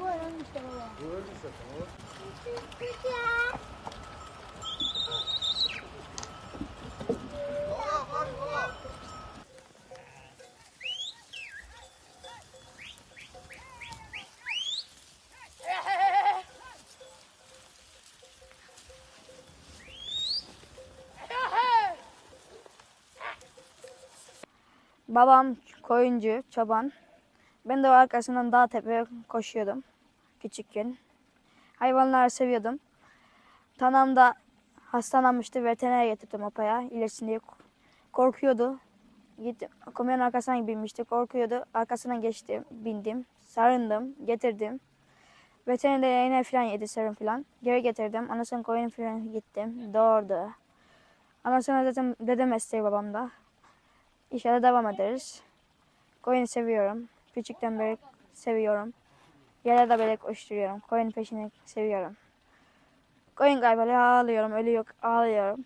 Bu ölmüş işte baba. Bu ölmüş zaten o. Babam koyuncu, çoban. Ben de o arkasından dağ tepeye koşuyordum küçükken. Hayvanları seviyordum. Tanam da hastalanmıştı. Veterinere getirdim opaya. İyileşsin diye korkuyordu. Gittim. Komyanın arkasına binmişti. Korkuyordu. Arkasından geçtim. Bindim. Sarındım. Getirdim. Veterinerde yayına falan yedi serum falan. Geri getirdim. Anasının koyunu falan gittim. Doğurdu. Anasına dedim, dedem mesleği babamda. İnşallah devam ederiz. Koyunu seviyorum. Küçükten beri seviyorum. Yere de böyle koşturuyorum. Koyun peşini seviyorum. Koyun kayboluyor ağlıyorum. Ölüyor ağlıyorum.